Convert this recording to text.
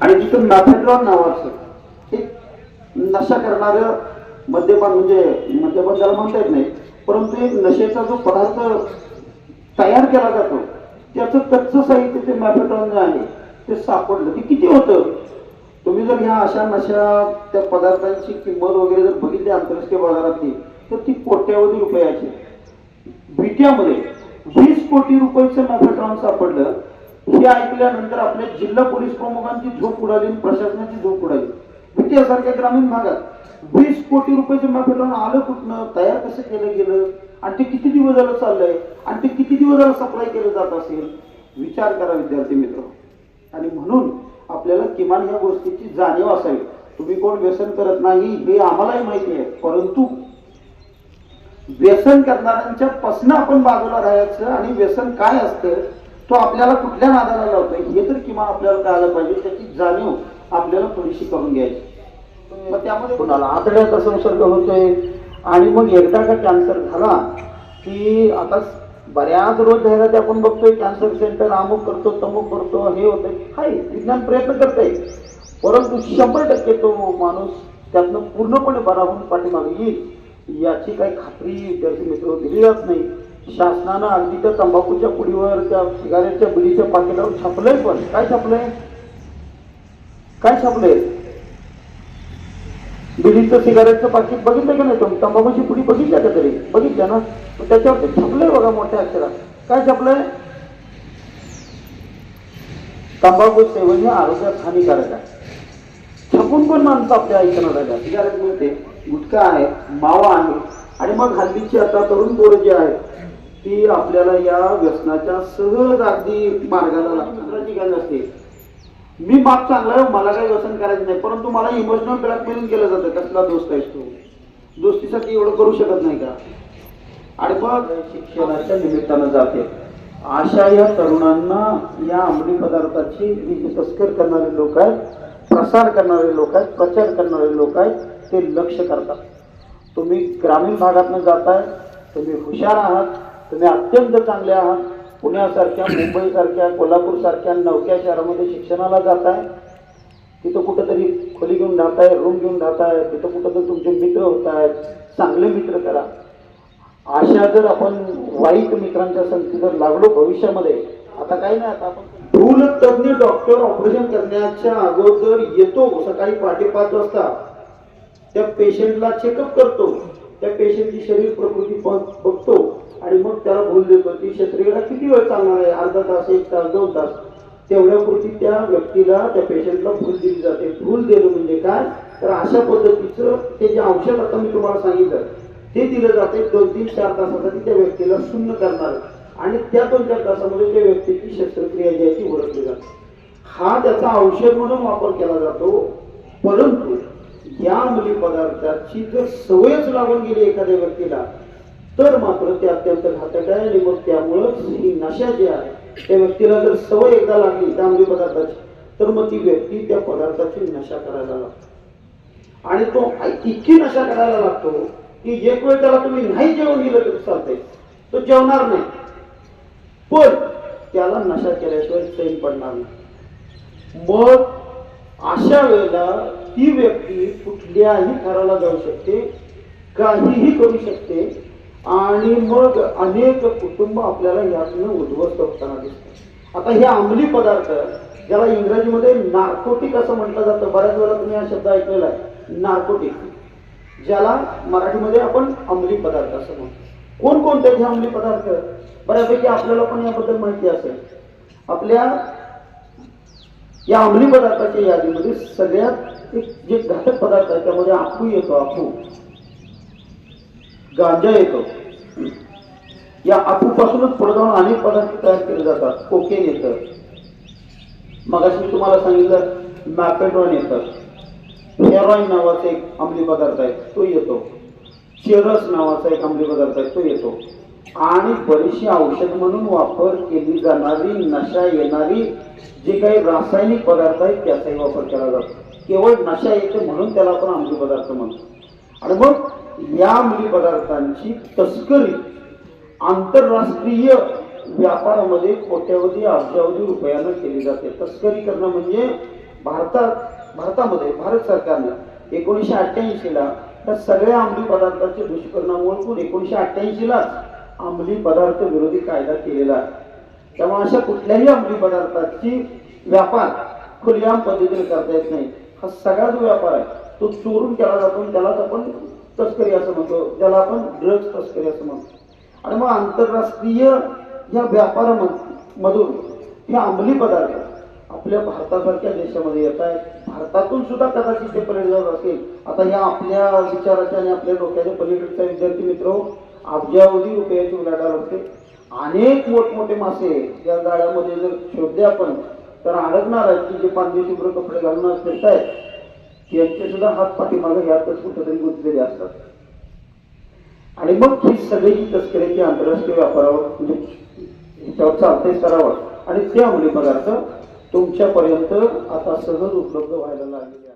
आणि तिथं मॅफेड्रॉन नावाचं एक नशा करणारं मद्यपान म्हणजे मद्यपान त्याला म्हणता येत नाही परंतु एक नशेचा जो पदार्थ तयार केला जातो त्याचं कच्चं साहित्य ते मॅफेड्रॉन जे आहे ते सापडलं. ते किती होतं? तुम्ही जर ह्या अशा नशा त्या पदार्थांची किंमत वगैरे जर बघितली आंतरराष्ट्रीय बाजारातली तर ती कोट्यावधी रुपयाची. बिट्यामध्ये वीस कोटी रुपयाचं मॅफेट्रॉन सापडलं हे ऐकल्यानंतर आपल्या जिल्हा पोलीस प्रमुखांची झोप उडाली प्रशासनाची झोप उडाली. बिटियासारख्या ग्रामीण भागात वीस कोटी रुपयाचे माफी लावून आलं कुठनं? तयार कसं केलं गेलं? आणि ते किती दिवस झालं चाललंय? आणि ते किती दिवस झालं सप्लाय केलं जात असेल? विचार करा विद्यार्थी मित्र. आणि म्हणून आपल्याला किमान ह्या गोष्टीची जाणीव असावी. तुम्ही कोण व्यसन करत नाही हे आम्हालाही माहिती आहे. परंतु व्यसन करणाऱ्यांच्या पासनं आपण बाजूला राहायचं आणि व्यसन काय असतं? तो आपल्याला कुठल्या नादाला लावतोय हे तर किमान आपल्याला कळायला पाहिजे त्याची जाणीव आपल्याला थोडीशी करून घ्यायची. मग त्यामध्ये कोणाला आतड्याचा संसर्ग होतोय? आणि मग एकदा का कॅन्सर झाला की आता बऱ्याच रोज जाहिराती आपण बघतोय कॅन्सर सेंटर अमुक करतो तमुक करतो हे होतंय. हाय विज्ञान प्रयत्न करतंय. परंतु शंभर टक्के तो माणूस त्यातनं पूर्णपणे बरा होऊन पाठीमागे येईल याची काही खात्री विद्यार्थी मित्र दिली जात नाही. शासनानं अगदी त्या तंबाखूच्या पुडीवर त्या सिगारेटच्या बिडीच्या पाकिटावर छापलंय पण. काय छापलंय? काय छापलंय? बिडीचं सिगारेटचं पाकिट बघितलं का नाही तुम्ही? तंबाखूची पुडी बघितल्या का तरी? बघितल्या ना? त्याच्यावरती छापलंय बघा मोठ्या अक्षरात. काय छापलंय? तंबाखू सेवन हे आरोग्यात हानिकारक आहे. छापून पण माणसं आपल्या ऐकणार आहे सिगारेट मिळते गुटखा आहे मावा आहे आणि मग हल्लीची आता तरुण पोरं जी आहेत ती आपल्याला या व्यसनाच्या सहज अगदी मार्गाला लागतात गरज असते मी माप चांगला मला काही व्यसन करायचं नाही परंतु मला इमोशनल ब्लॅकमेलिंग केलं जातं कसला दोस्त आहेस तू दोस्तीसाठी एवढं करू शकत नाही का? आणि मग शिक्षणाच्या निमित्तानं जाते. अशा या तरुणांना या अंमली पदार्थाची जे तस्कर करणारे लोक आहेत प्रसार करणारे लोक आहेत प्रचार करणारे लोक आहेत ते लक्ष करतात. तुम्ही ग्रामीण भागातनं जाताय तुम्ही हुशार आहात तुम्ही अत्यंत चांगले आहात. पुण्यासारख्या मुंबईसारख्या कोल्हापूरसारख्या नवक्या शहरामध्ये शिक्षणाला जाताय. तिथं कुठंतरी खोली घेऊन राहताय रूम घेऊन राहताय. तिथं कुठंतरी तुमचे मित्र होत आहेत चांगले मित्र करा. अशा जर आपण वाईट मित्रांच्या संगती जर लागलो भविष्यामध्ये आता काही नाही आता आपण भूल तज्ञ डॉक्टर ऑपरेशन करण्याच्या अगोदर येतो. सकाळी पहाटे पाच वाजता. त्या पेशंटला चेकअप करतो. त्या पेशंटची शरीर प्रकृती बघ- त्याला भूल देतो ती शस्त्रक्रिया किती वेळ चालणार आहे? अर्धा तास एक तास दोन तास? तेवढ्यापुरती त्या व्यक्तीला त्या पेशंटला भूल दिली जाते. भूल देणं म्हणजे काय? तर अशा पद्धतीचं ते जे औषध आता मी तुम्हाला सांगितलं ते दिलं जाते दोन तीन चार तासासाठी त्या व्यक्तीला शून्य करणार. आणि त्या दोन चार तासामध्ये त्या व्यक्तीची शस्त्रक्रिया जी आहे ती ओळखली जाते. हा त्याचा औषध म्हणून वापर केला जातो. परंतु या मुली पदार्थाची जर सवयच लागून गेली एखाद्या व्यक्तीला तर मात्र ते अत्यंत घातक आहे आणि मग त्यामुळं ही नशा जी आहे त्या व्यक्तीला जर सवय एकदा लागली त्या अंमली पदार्थाची तर मग ती व्यक्ती त्या पदार्थाची नशा करायला लागतो. आणि तो इतकी नशा करायला लागतो की एक वेळ त्याला तुम्ही नाही जेवण दिलं तरी चालतंय. तो जेवणार नाही. पण त्याला नशा केल्याशिवाय सैन पडणार नाही. मग अशा वेळेला ती व्यक्ती कुठल्याही थराला जाऊ शकते काहीही करू शकते आणि मग अनेक कुटुंब आपल्याला यातनं उद्ध्वस्त होताना दिसतात. आता हे अंमली पदार्थ ज्याला इंग्रजीमध्ये नार्कोटिक असं म्हटलं जातं बऱ्याच वेळा तुम्ही हा शब्द ऐकलेला आहे. नार्कोटिक ज्याला मराठीमध्ये आपण अंमली पदार्थ असं म्हणतो. कोणकोणते हे अंमली पदार्थ? बऱ्यापैकी आपल्याला पण याबद्दल माहिती असेल. आपल्या या अंमली पदार्थाच्या यादीमध्ये सगळ्यात एक जे घटक पदार्थ आहे त्यामध्ये आपू येतो आपू. गांजा येतो या अफूपासूनच पुढे जाऊन अनेक पदार्थ तयार केले जातात. कोकेन येतं. मगाशी मी तुम्हाला सांगितलं मॅपेडॉन येतं. हेरॉईन नावाचा एक अंमली पदार्थ आहे तो येतो. चेरस नावाचा एक अंमली पदार्थ आहे तो येतो. आणि बरीचशी औषध म्हणून वापर केली जाणारी नशा येणारी जे काही रासायनिक पदार्थ आहेत त्याचाही वापर केला जातो. केवळ नशा येते म्हणून त्याला आपण अंमली पदार्थ म्हणतो. आणि मग या अंमली पदार्थांची तस्करी आंतरराष्ट्रीय व्यापारामध्ये कोट्यावधी अब्जावधी रुपयानं केली जाते. तस्करी करणं म्हणजे भारतात भारतामध्ये भारत सरकारनं एकोणीसशे अठ्ठ्याऐंशीला त्या सगळ्या अंमली पदार्थांचे दुष्परिणाम ओळखून एकोणीसशे अठ्ठ्याऐंशीलाच अंमली पदार्थ विरोधी कायदा केलेला आहे. त्यामुळे अशा कुठल्याही अंमली पदार्थाची व्यापार खुलेआम पद्धतीने करता येत नाही. हा सगळा जो व्यापार आहे तो चोरून केला जातो आणि त्यालाच आपण तस्करी असं म्हणतो. ज्याला आपण ड्रग्ज तस्करी असं म्हणतो. आणि मग आंतरराष्ट्रीय या व्यापारामधून हे अंमली पदार्थ आपल्या भारतासारख्या देशामध्ये येत आहेत. भारतातून सुद्धा कदाचित ते पलीकडे जात असेल. आता ह्या आपल्या विचाराच्या आणि आपल्या डोक्याच्या पलीकडच्या विद्यार्थी मित्र हो, अब्जावधी रुपयाची उलाढाल होते. अनेक मोठमोठे मासे या जाळ्यामध्ये जर शोधले आपण तर अडकणार आहेत की जे पांढरे शुभ्र कपडे घालून फिरतायत यांचे सुद्धा हात पाठीमागे यातच कुठेतरी गुंतलेले असतात. आणि मग ही सगळी जी तस्करी ती आंतरराष्ट्रीय व्यापारावर म्हणजे ह्याच्यावर चालते स्तरावर आणि ते अंमली पदार्थ तुमच्यापर्यंत आता सहज उपलब्ध व्हायला लागले